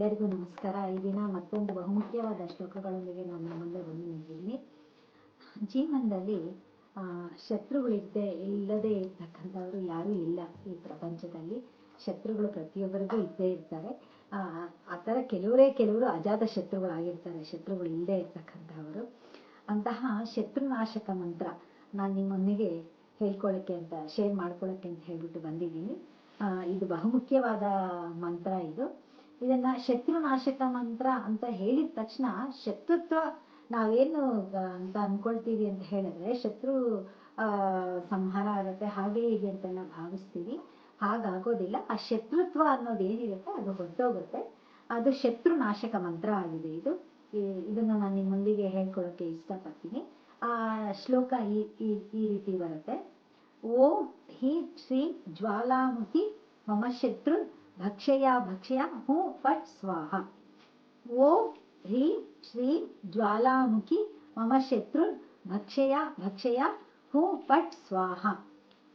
ಎಲ್ಲರಿಗೂ ನಮಸ್ಕಾರ. ಈ ದಿನ ಮತ್ತೊಂದು ಬಹುಮುಖ್ಯವಾದ ಶ್ಲೋಕಗಳೊಂದಿಗೆ ನಾನು ಮುಂದೆ ಬಂದು ನಿಂತಿದ್ದೀನಿ. ಜೀವನದಲ್ಲಿ ಶತ್ರುಗಳಿದ್ದೇ ಇಲ್ಲದೆ ಇರ್ತಕ್ಕಂಥವ್ರು ಯಾರೂ ಇಲ್ಲ ಈ ಪ್ರಪಂಚದಲ್ಲಿ. ಶತ್ರುಗಳು ಪ್ರತಿಯೊಬ್ಬರಿಗೂ ಇದ್ದೇ ಇರ್ತಾರೆ. ಆ ಥರ ಕೆಲವರೇ ಕೆಲವರು ಅಜಾತ ಶತ್ರುಗಳಾಗಿರ್ತಾರೆ ಶತ್ರುಗಳು ಇಲ್ಲದೆ ಇರ್ತಕ್ಕಂಥವರು. ಅಂತಹ ಶತ್ರುನಾಶಕ ಮಂತ್ರ ನಾನು ನಿಮ್ಮೊಂದಿಗೆ ಹೇಳ್ಕೊಳ್ಳೋಕ್ಕೆ ಅಂತ, ಶೇರ್ ಮಾಡ್ಕೊಳ್ಳೋಕ್ಕೆ ಅಂತ ಹೇಳ್ಬಿಟ್ಟು ಬಂದಿದ್ದೀನಿ. ಇದು ಬಹುಮುಖ್ಯವಾದ ಮಂತ್ರ ಇದು. ಇದನ್ನ ಶತ್ರುನಾಶಕ ಮಂತ್ರ ಅಂತ ಹೇಳಿದ ತಕ್ಷಣ ಶತ್ರುತ್ವ ನಾವೇನು ಅಂತ ಅನ್ಕೊಳ್ತೀವಿ ಅಂತ ಹೇಳಿದ್ರೆ ಶತ್ರು ಸಂಹಾರ ಆಗುತ್ತೆ. ಹಾಗೆ ಹೀಗೆ ನಾವು ಭಾವಿಸ್ತೀವಿ. ಹಾಗಾಗೋದಿಲ್ಲ. ಆ ಶತ್ರುತ್ವ ಅನ್ನೋದು ಏನಿರುತ್ತೆ ಅದು ಹೊರಟೋಗುತ್ತೆ. ಅದು ಶತ್ರುನಾಶಕ ಮಂತ್ರ ಆಗಿದೆ ಇದು. ಇದನ್ನು ನಾನು ನಿಮ್ಮೊಂದಿಗೆ ಹೇಳ್ಕೊಳಕ್ಕೆ ಇಷ್ಟಪಡ್ತೀನಿ. ಆ ಶ್ಲೋಕ ಈ ಈ ರೀತಿ ಬರುತ್ತೆ. ಓಂ ಹಿ ಶ್ರೀ ಜ್ವಾಲಾಮುಖಿ ಮಮ ಶತ್ರು ಭಕ್ಷಯ ಭಕ್ಷಯ ಹೂ ಫಟ್ ಸ್ವಾಹ. ಓಂ ಹ್ರೀ ಶ್ರೀ ಜ್ವಾಲಾಮುಖಿ ಮಮ ಶತ್ರು ಭಕ್ಷಯ ಭಕ್ಷಯ ಹೂ ಫಟ್ ಸ್ವಾಹ.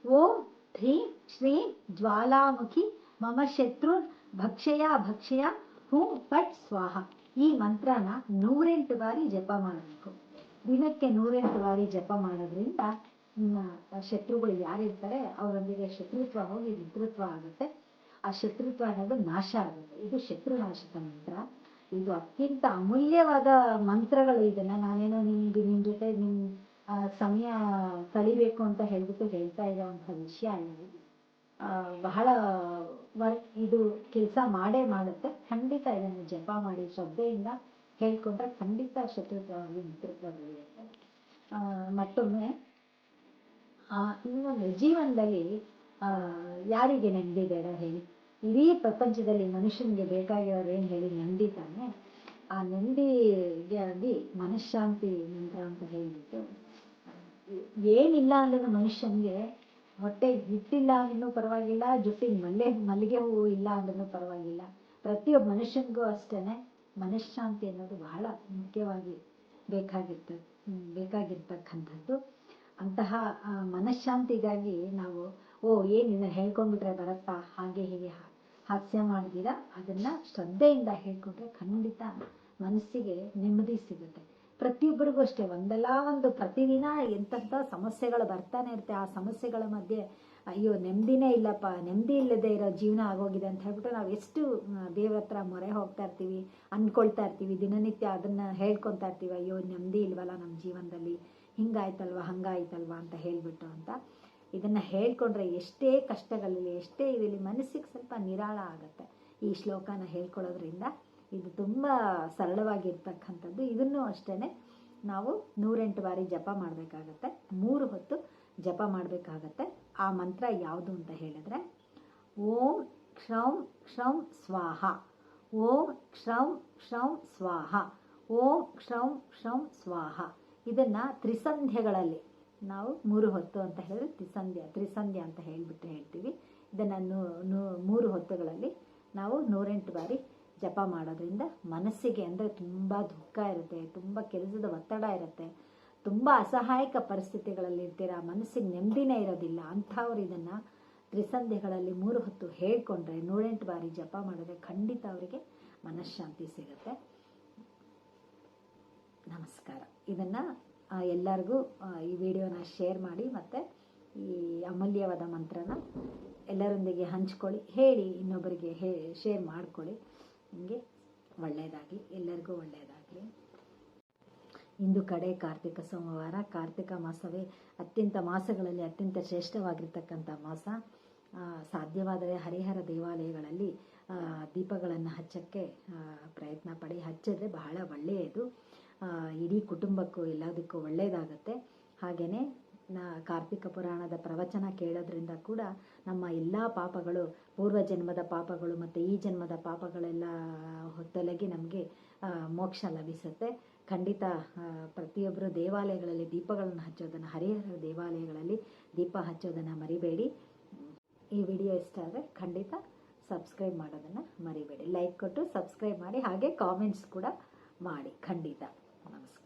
ಓಂ ಹ್ರೀ ಶ್ರೀ ಜ್ವಾಲಾಮುಖಿ ಮಮ ಶತ್ರು ಭಕ್ಷಯ ಭಕ್ಷಯ ಹೂ ಫಟ್ ಸ್ವಾಹ. ಈ ಮಂತ್ರನ ನೂರೆಂಟು ಬಾರಿ ಜಪ ಮಾಡಬೇಕು. ದಿನಕ್ಕೆ ನೂರೆಂಟು ಬಾರಿ ಜಪ ಮಾಡೋದ್ರಿಂದ ಶತ್ರುಗಳು ಯಾರಿರ್ತಾರೆ, ಅವರೊಂದಿಗೆ ಶತ್ರುತ್ವ ಹೋಗಿ ಮಿತ್ರತ್ವ ಆಗುತ್ತೆ. ಆ ಶತ್ರುತ್ವ ಅನ್ನೋದು ನಾಶ ಆಗುತ್ತೆ ಇದು ಶತ್ರುನಾಶಕ ಮಂತ್ರ. ಇದು ಅತ್ಯಂತ ಅಮೂಲ್ಯವಾದ ಮಂತ್ರಗಳು ಇದನ್ನ ನಾನೇನೋ ನಿಮ್ಗೆ ನಿಮ್ ಜೊತೆ ನಿಮ್ ಸಮಯ ಕಳಿಬೇಕು ಅಂತ ಹೇಳ್ಬಿಟ್ಟು ಹೇಳ್ತಾ ಇರೋವಂಥ ವಿಷಯ ಇದು. ಬಹಳ ವರ್ಕ್ ಇದು ಕೆಲಸ ಮಾಡೇ ಮಾಡುತ್ತೆ. ಖಂಡಿತ ಇದನ್ನು ಜಪ ಮಾಡಿ ಶ್ರದ್ಧೆಯಿಂದ ಹೇಳ್ಕೊಂಡ್ರೆ ಖಂಡಿತ ಶತ್ರುತ್ವವಾಗಿ ಮಿತ್ರತ್ವ ಮತ್ತೊಮ್ಮೆ ಆ, ಇನ್ನೊಂದು ಜೀವನದಲ್ಲಿ ಯಾರಿಗೆ ನೆಮ್ಮದಿ ಬೇಡ ಹೇಳಿ. ಇಡೀ ಪ್ರಪಂಚದಲ್ಲಿ ಮನುಷ್ಯನಿಗೆ ಬೇಕಾಗಿರೋರು ಏನು ಹೇಳಿ ನಂದಿ ತಾನೆ, ಆ ನೆಮ್ಮದಿಗೆ ಆಗಿ ಮನಃಶಾಂತಿ ಮಂತ್ರ ಅಂತ ಹೇಳಿಬಿಟ್ಟು, ಏನಿಲ್ಲ ಅಂದ್ರೂ ಮನುಷ್ಯನಿಗೆ ಹೊಟ್ಟೆ ಹಿಟ್ಟಿಲ್ಲ ಅಂದ್ರೂ ಪರವಾಗಿಲ್ಲ, ಜೊತೆಗೆ ಮಲ್ಲೆ, ಮಲ್ಲಿಗೆ ಹೂವು ಇಲ್ಲ ಅಂದ್ರೂ ಪರವಾಗಿಲ್ಲ. ಪ್ರತಿಯೊಬ್ಬ ಮನುಷ್ಯನಿಗೂ ಅಷ್ಟೇ ಮನಃಶಾಂತಿ ಅನ್ನೋದು ಬಹಳ ಮುಖ್ಯವಾಗಿ ಬೇಕಾಗಿರ್ತ ಬೇಕಾಗಿರ್ತಕ್ಕಂಥದ್ದು. ಅಂತಹ ಮನಃಶಾಂತಿಗಾಗಿ ನಾವು, ಓ ಏನು ಹೇಳ್ಕೊಂಡ್ಬಿಟ್ರೆ ಬರತ್ತಾ ಹಾಗೆ ಹೀಗೆ. ಹಾಸ್ಯ ಮಾಡಿದಿರ ಅದನ್ನ ಶ್ರದ್ಧೆಯಿಂದ ಹೇಳ್ಕೊಟ್ರೆ ಖಂಡಿತ ಮನಸ್ಸಿಗೆ ನೆಮ್ಮದಿ ಸಿಗುತ್ತೆ. ಪ್ರತಿಯೊಬ್ಬರಿಗೂ ಅಷ್ಟೇ, ಒಂದಲ್ಲ ಒಂದು ಪ್ರತಿದಿನ ಎಂತೆಂಥ ಸಮಸ್ಯೆಗಳು ಬರ್ತಾನೆ ಇರುತ್ತೆ. ಆ ಸಮಸ್ಯೆಗಳ ಮಧ್ಯೆ, ಅಯ್ಯೋ, ನೆಮ್ಮದಿನೇ ಇಲ್ಲಪ್ಪ, ನೆಮ್ಮದಿ ಇಲ್ಲದೆ ಇರೋ ಜೀವನ ಆಗೋಗಿದೆ ಅಂತ ಹೇಳ್ಬಿಟ್ಟು ನಾವು ಎಷ್ಟು ದೇವ್ರ ಹತ್ರ ಮೊರೆ ಹೋಗ್ತಾ ಇರ್ತೀವಿ ಅಂದ್ಕೊಳ್ತಾ ಇರ್ತೀವಿ, ದಿನನಿತ್ಯ ಅದನ್ನ ಹೇಳ್ಕೊತಾ ಇರ್ತೀವಿ, ಅಯ್ಯೋ, ನೆಮ್ಮದಿ ಇಲ್ವಲ್ಲ ನಮ್ಮ ಜೀವನದಲ್ಲಿ, ಹಿಂಗಾಯ್ತಲ್ವ, ಹಂಗಾಯ್ತಲ್ವ ಅಂತ ಹೇಳಿಬಿಟ್ಟು ಅಂತ. ಇದನ್ನ ಹೇಳ್ಕೊಂಡ್ರೆ ಎಷ್ಟೇ ಕಷ್ಟಗಳಲ್ಲಿ ಎಷ್ಟೇ ಇರಲಿ ಮನಸ್ಸಿಗೆ ಸ್ವಲ್ಪ ನಿರಾಳ ಆಗುತ್ತೆ. ಈ ಶ್ಲೋಕನ ಹೇಳ್ಕೊಳ್ಳೋದ್ರಿಂದ ಇದು ತುಂಬ ಸರಳವಾಗಿರ್ತಕ್ಕಂಥದ್ದು. ಇದನ್ನು ಅಷ್ಟೇ ನಾವು ನೂರೆಂಟು ಬಾರಿ ಜಪ ಮಾಡಬೇಕಾಗತ್ತೆ. ಮೂರು ಹೊತ್ತು ಜಪ ಮಾಡಬೇಕಾಗತ್ತೆ. ಆ ಮಂತ್ರ ಯಾವುದು ಅಂತ ಹೇಳಿದ್ರೆ, ಓಂ ಕ್ಷಂ ಕ್ಷಂ ಸ್ವಾಹ. ಓಂ ಕ್ಷಂ ಕ್ಷಂ ಸ್ವಾಹ. ಓಂ ಕ್ಷಂ ಕ್ಷಂ ಸ್ವಾಹ. ಇದನ್ನು ತ್ರಿಸಂಧ್ಯಗಳಲ್ಲಿ ನಾವು ಮೂರು ಹೊತ್ತು ಅಂತ ಹೇಳಿದ್ರೆ ತ್ರಿಸಂಧ್ಯ ತ್ರಿಸಂಧ್ಯ ಅಂತ ಹೇಳಿಬಿಟ್ಟು ಹೇಳ್ತೀವಿ. ಇದನ್ನು ಮೂರು ಹೊತ್ತುಗಳಲ್ಲಿ ನಾವು ನೂರೆಂಟು ಬಾರಿ ಜಪ ಮಾಡೋದ್ರಿಂದ ಮನಸ್ಸಿಗೆ ಅಂದರೆ ತುಂಬ ದುಃಖ ಇರುತ್ತೆ, ತುಂಬ ಕೆಲಸದ ಒತ್ತಡ ಇರುತ್ತೆ. ತುಂಬ ಅಸಹಾಯಕ ಪರಿಸ್ಥಿತಿಗಳಲ್ಲಿ ಇರ್ತೀರ, ಮನಸ್ಸಿಗೆ ನೆಮ್ಮದಿನೇ ಇರೋದಿಲ್ಲ. ಅಂಥವ್ರು ಇದನ್ನು ತ್ರಿಸಂಧ್ಯಗಳಲ್ಲಿ ಮೂರು ಹೊತ್ತು ಹೇಳ್ಕೊಂಡ್ರೆ ನೂರೆಂಟು ಬಾರಿ ಜಪ ಮಾಡಿದ್ರೆ ಖಂಡಿತ ಅವರಿಗೆ ಮನಃಶಾಂತಿ ಸಿಗುತ್ತೆ. ನಮಸ್ಕಾರ. ಇದನ್ನು ಎಲ್ಲರಿಗೂ ಈ ವಿಡಿಯೋನ ಶೇರ್ ಮಾಡಿ ಮತ್ತು ಈ ಅಮೂಲ್ಯವಾದ ಮಂತ್ರನ ಎಲ್ಲರೊಂದಿಗೆ ಹಂಚ್ಕೊಳ್ಳಿ, ಹೇಳಿ, ಇನ್ನೊಬ್ಬರಿಗೆ ಹೇ, ಶೇರ್ ಮಾಡ್ಕೊಳ್ಳಿ. ನಿಮಗೆ ಒಳ್ಳೆಯದಾಗಲಿ, ಎಲ್ಲರಿಗೂ ಒಳ್ಳೆಯದಾಗಲಿ. ಇಂದು ಕಡೆ ಕಾರ್ತಿಕ ಸೋಮವಾರ. ಕಾರ್ತಿಕ ಮಾಸವೇ ಅತ್ಯಂತ ಮಾಸಗಳಲ್ಲಿ ಅತ್ಯಂತ ಶ್ರೇಷ್ಠವಾಗಿರ್ತಕ್ಕಂಥ ಮಾಸ. ಸಾಧ್ಯವಾದರೆ ಹರಿಹರ ದೇವಾಲಯಗಳಲ್ಲಿ ದೀಪಗಳನ್ನು ಹಚ್ಚಕ್ಕೆ ಪ್ರಯತ್ನ ಪಡಿ. ಹಚ್ಚಿದ್ರೆ ಬಹಳ ಒಳ್ಳೆಯದು. ಇಡೀ ಕುಟುಂಬಕ್ಕೂ ಎಲ್ಲದಕ್ಕೂ ಒಳ್ಳೆಯದಾಗುತ್ತೆ ಹಾಗೆಯೇ ನಾ ಕಾರ್ತಿಕ ಪುರಾಣದ ಪ್ರವಚನ ಕೇಳೋದ್ರಿಂದ ಕೂಡ ನಮ್ಮ ಎಲ್ಲ ಪಾಪಗಳು, ಪೂರ್ವ ಜನ್ಮದ ಪಾಪಗಳು ಮತ್ತು ಈ ಜನ್ಮದ ಪಾಪಗಳೆಲ್ಲ ಹೊತ್ತೊಲಗಿ ನಮಗೆ ಮೋಕ್ಷ ಲಭಿಸುತ್ತೆ. ಖಂಡಿತ ಪ್ರತಿಯೊಬ್ಬರು ದೇವಾಲಯಗಳಲ್ಲಿ ದೀಪಗಳನ್ನು ಹಚ್ಚೋದನ್ನು, ಹರಿಹರ ದೇವಾಲಯಗಳಲ್ಲಿ ದೀಪ ಹಚ್ಚೋದನ್ನು ಮರಿಬೇಡಿ. ಈ ವಿಡಿಯೋ ಇಷ್ಟ ಆದರೆ ಖಂಡಿತ ಸಬ್ಸ್ಕ್ರೈಬ್ ಮಾಡೋದನ್ನು ಮರಿಬೇಡಿ. ಲೈಕ್ ಕೊಟ್ಟು ಸಬ್ಸ್ಕ್ರೈಬ್ ಮಾಡಿ, ಹಾಗೆ ಕಾಮೆಂಟ್ಸ್ ಕೂಡ ಮಾಡಿ, ಖಂಡಿತ. ನಮಸ್ಕಾರ